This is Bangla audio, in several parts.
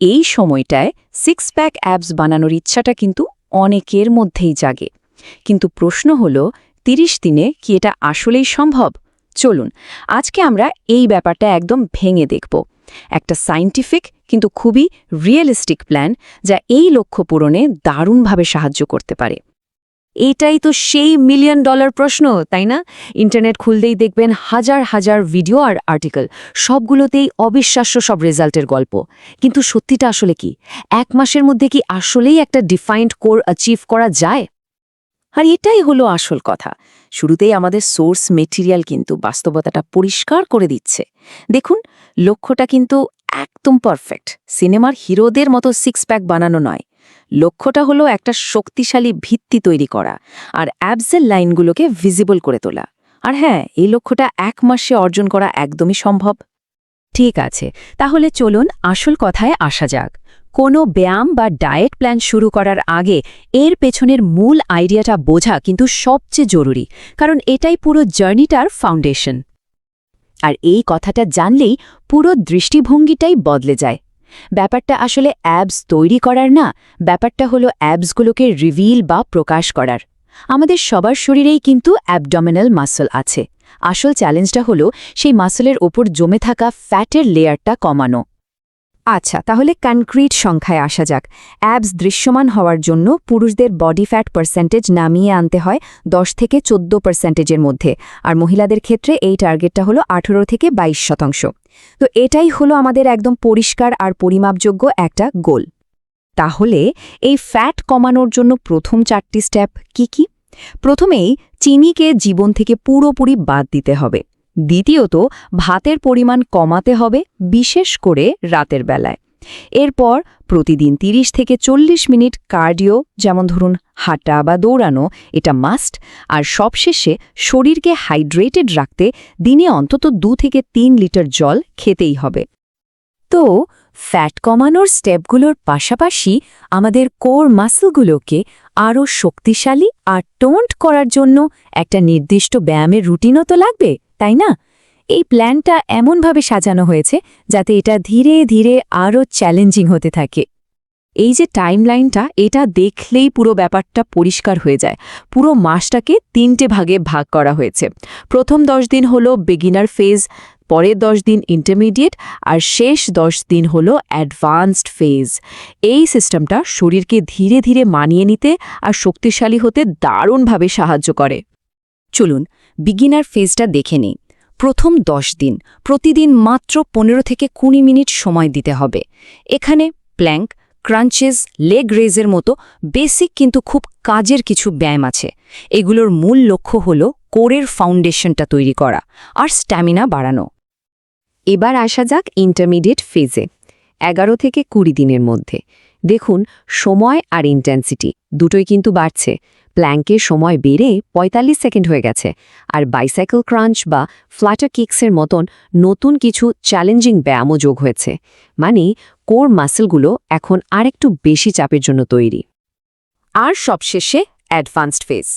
এই সময়টায় সিক্স প্যাক অ্যাপস বানানোর ইচ্ছাটা কিন্তু অনেকের মধ্যেই জাগে। কিন্তু প্রশ্ন হল ৩০ দিনে কি এটা আসলেই সম্ভব? চলুন, আজকে আমরা এই ব্যাপারটা একদম ভেঙে দেখব। একটা সাইন্টিফিক কিন্তু খুবই রিয়েলিস্টিক প্ল্যান যা এই লক্ষ্য পূরণে দারুণভাবে সাহায্য করতে পারে। এটাই তো সেই মিলিয়ন ডলার প্রশ্ন, তাই না? ইন্টারনেট খুলতেই দেখবেন হাজার হাজার ভিডিও আর আর্টিকেল সবগুলোতেই অবিশ্বাস্য সব রেজাল্টের গল্প। কিন্তু সত্যিটা আসলে কি? এক মাসের মধ্যে কি আসলেই একটা ডিফাইন্ড কোর অ্যাচিভ করা যায়? আর এটাই হলো আসল কথা। শুরুতেই আমাদের সোর্স মেটেরিয়াল কিন্তু বাস্তবতাটা পরিষ্কার করে দিচ্ছে। দেখুন, লক্ষ্যটা কিন্তু একদম পারফেক্ট সিনেমার হিরোদের মতো সিক্স প্যাক বানানো নয়। লক্ষ্যটা হলো একটা শক্তিশালী ভিত্তি তৈরি করা আর অ্যাবসেল লাইনগুলোকে ভিজিবল করে তোলা। আর হ্যাঁ এই লক্ষ্যটা এক মাসে অর্জন করা একদমই সম্ভব। ঠিক আছে, তাহলে চলুন আসল কথায় আসা যাক। কোনো ব্যায়াম বা ডায়েট প্ল্যান শুরু করার আগে এর পেছনের মূল আইডিয়াটা বোঝা কিন্তু সবচেয়ে জরুরি, কারণ এটাই পুরো জার্নিটার ফাউন্ডেশন আর এই কথাটা জানলেই পুরো দৃষ্টিভঙ্গিটাই বদলে যায়। ব্যাপারটা আসলে অ্যাবস তৈরি করার না, ব্যাপারটা হলো অ্যাবসগুলোকে রিভিল বা প্রকাশ করার। আমাদের সবার শরীরেই কিন্তু অ্যাবডমিনাল মাসল আছে। আসল চ্যালেঞ্জটা হলো সেই মাসলের ওপর জমে থাকা ফ্যাটের লেয়ারটা কমানো। আচ্ছা তাহলে কনক্রিট সংখ্যায় আসা যাক। অ্যাবস দৃশ্যমান হওয়ার জন্য পুরুষদের বডি ফ্যাট পার্সেন্টেজ নামিয়ে আনতে হয় 10 থেকে 14 পার্সেন্টেজের মধ্যে। আর মহিলাদের ক্ষেত্রে এই টার্গেটটা হলো 18 থেকে 22 শতাংশ। তো এটাই হলো আমাদের একদম পরিষ্কার আর পরিমাপযোগ্য একটা গোল তাহলে এই ফ্যাট কমানোর জন্য প্রথম চারটি স্টেপ কি কি? প্রথমেই, চিনিকে জীবন থেকে পুরোপুরি বাদ দিতে হবে। দ্বিতীয়ত, ভাতের পরিমাণ কমাতে হবে বিশেষ করে রাতের বেলায়। এরপর প্রতিদিন ৩০ থেকে চল্লিশ মিনিট কার্ডিও, যেমন ধরুন হাঁটা বা দৌড়ানো, এটা মাস্ট। আর সবশেষে শরীরকে হাইড্রেটেড রাখতে দিনে অন্তত দু থেকে তিন লিটার জল খেতেই হবে। তো ফ্যাট কমানোর স্টেপগুলোর পাশাপাশি আমাদের কোর মাসলগুলোকে আরও শক্তিশালী আর টোন্ট করার জন্য একটা নির্দিষ্ট ব্যায়ামের রুটিনও তো লাগবে। তাই না? এই প্ল্যানটা এমনভাবে সাজানো হয়েছে যাতে এটা ধীরে ধীরে আরও চ্যালেঞ্জিং হতে থাকে। এই যে টাইমলাইনটা, এটা দেখলেই পুরো ব্যাপারটা পরিষ্কার হয়ে যায়। পুরো মাসটাকে তিনটে ভাগে ভাগ করা হয়েছে। প্রথম দশ দিন হলো বিগিনার ফেজ পরের দশ দিন ইন্টারমিডিয়েট আর শেষ দশ দিন হল অ্যাডভান্সড ফেজ এই সিস্টেমটা শরীরকে ধীরে ধীরে মানিয়ে নিতে আর শক্তিশালী হতে দারুণভাবে সাহায্য করে। চলুন বিগিনার ফেজটা দেখে নিই। প্রথম দশ দিন, প্রতিদিন মাত্র পনেরো থেকে কুড়ি মিনিট সময় দিতে হবে। এখানে প্ল্যাঙ্ক ক্রাঞ্চেস লেগ রেজের মতো বেসিক কিন্তু খুব কাজের কিছু ব্যায়াম আছে। এগুলোর মূল লক্ষ্য হল কোরের ফাউন্ডেশনটা তৈরি করা আর স্ট্যামিনা বাড়ানো। এবার আসা যাক ইন্টারমিডিয়েট ফেজে এগারো থেকে কুড়ি দিনের মধ্যে। দেখুন, সময় আর ইন্টেন্সিটি দুটোই কিন্তু বাড়ছে। প্ল্যাঙ্কে সময় বেড়ে ৪৫ সেকেন্ড হয়ে গেছে, আর বাইসাইকেল ক্রাঞ্চ বা ফ্ল্যাটার কিক্সের মতন নতুন কিছু চ্যালেঞ্জিং ব্যায়ামও যোগ হয়েছে। মানে কোর মাসেলগুলো এখন আরেকটু বেশি চাপের জন্য তৈরি। আর সবশেষে অ্যাডভান্সড ফেজ।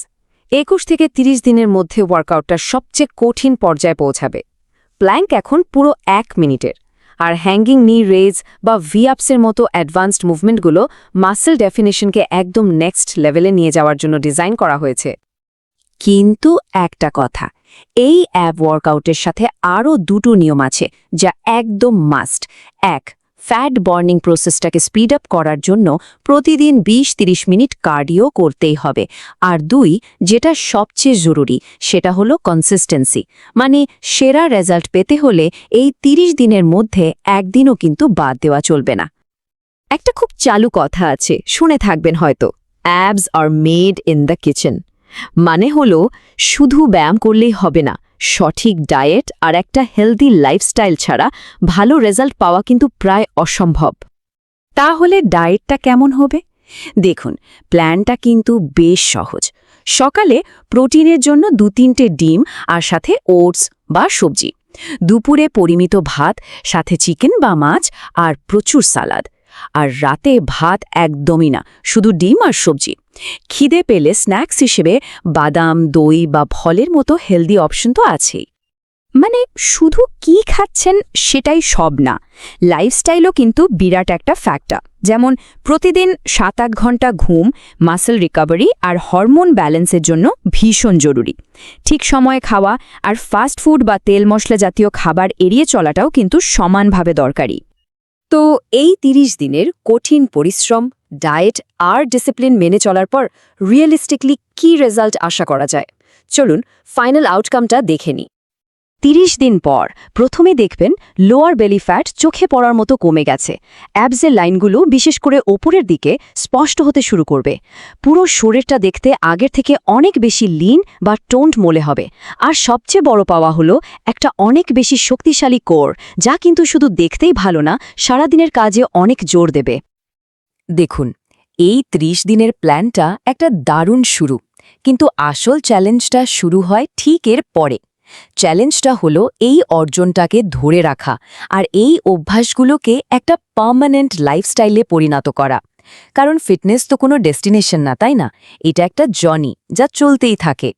একুশ থেকে ৩০ দিনের মধ্যে ওয়ার্কআউটটা সবচেয়ে কঠিন পর্যায়ে পৌঁছাবে। প্ল্যাঙ্ক এখন পুরো এক মিনিটের। আর হ্যাঙ্গিং নি রেজ বা ভিআপসের মতো অ্যাডভান্সড মুভমেন্টগুলো মাসেল ডেফিনেশনকে একদম নেক্সট লেভেলে নিয়ে যাওয়ার জন্য ডিজাইন করা হয়েছে। কিন্তু একটা কথা, এই অ্যাপ ওয়ার্কআউটের সাথে আরও দুটো নিয়ম আছে যা একদম মাস্ট এক ফ্যাট বর্নিং প্রসেসটাকে স্পিড আপ করার জন্য প্রতিদিন ২০-৩০ মিনিট কার্ডিও করতেই হবে। আর দুই, যেটা সবচেয়ে জরুরি, সেটা হলো কনসিস্টেন্সি মানে সেরা রেজাল্ট পেতে হলে এই ৩০ দিনের মধ্যে একদিনও কিন্তু বাদ দেওয়া চলবে না। একটা খুব চালু কথা আছে, শুনে থাকবেন হয়তো। Abs are made in the kitchen মানে হলো, শুধু ব্যায়াম করলেই হবে না। সঠিক ডায়েট আর একটা হেলদি লাইফস্টাইল ছাড়া ভালো রেজাল্ট পাওয়া কিন্তু প্রায় অসম্ভব। তাহলে ডায়েটটা কেমন হবে? দেখুন, প্ল্যানটা কিন্তু বেশ সহজ। সকালে প্রোটিনের জন্য দু তিনটে ডিম আর সাথে ওটস বা সবজি। দুপুরে পরিমিত ভাত, সাথে চিকেন বা মাছ আর প্রচুর সালাদ। আর রাতে ভাত একদমই না, শুধু ডিম আর সবজি। খিদে পেলে স্ন্যাক্স হিসেবে বাদাম, দই বা ফলের মতো হেলদি অপশন তো আছেই। মানে শুধু কি খাচ্ছেন সেটাই সব না, লাইফস্টাইলও কিন্তু বিরাট একটা ফ্যাক্টর যেমন প্রতিদিন সাত আট ঘণ্টা ঘুম মাসেল রিকভারি আর হরমোন ব্যালেন্সের জন্য ভীষণ জরুরি। ঠিক সময়ে খাওয়া আর ফাস্ট ফুড বা তেল মশলা জাতীয় খাবার এড়িয়ে চলাটাও কিন্তু সমানভাবে দরকারি। তো এই ৩০ দিনের কঠিন পরিশ্রম, ডায়েট আর ডিসিপ্লিন মেনে চলার পর রিয়েলিস্টিকলি কি রেজাল্ট আশা করা যায়? চলুন ফাইনাল আউটকামটা দেখে নিই। তিরিশ দিন পর প্রথমে দেখবেন লোয়ার বেলি ফ্যাট চোখে পড়ার মতো কমে গেছে। অ্যাবসের লাইনগুলো বিশেষ করে ওপরের দিকে স্পষ্ট হতে শুরু করবে। পুরো শরীরটা দেখতে আগের থেকে অনেক বেশি লিন বা টোন্ড মলে হবে। আর সবচেয়ে বড় পাওয়া হলো একটা অনেক বেশি শক্তিশালী কোর যা কিন্তু শুধু দেখতেই ভালো না, সারাদিনের কাজে অনেক জোর দেবে। দেখুন, এই ৩০ দিনের প্ল্যানটা একটা দারুণ শুরু। কিন্তু আসল চ্যালেঞ্জটা শুরু হয় ঠিক এর পরে। চ্যালেঞ্জটা হলো এই অর্জনটাকে ধরে রাখা আর এই অভ্যাসগুলোকে একটা পার্মানেন্ট লাইফস্টাইলে পরিণত করা। কারণ ফিটনেস তো কোনো ডেস্টিনেশন না, তাই না? এটা একটা জনি যা চলতেই থাকে।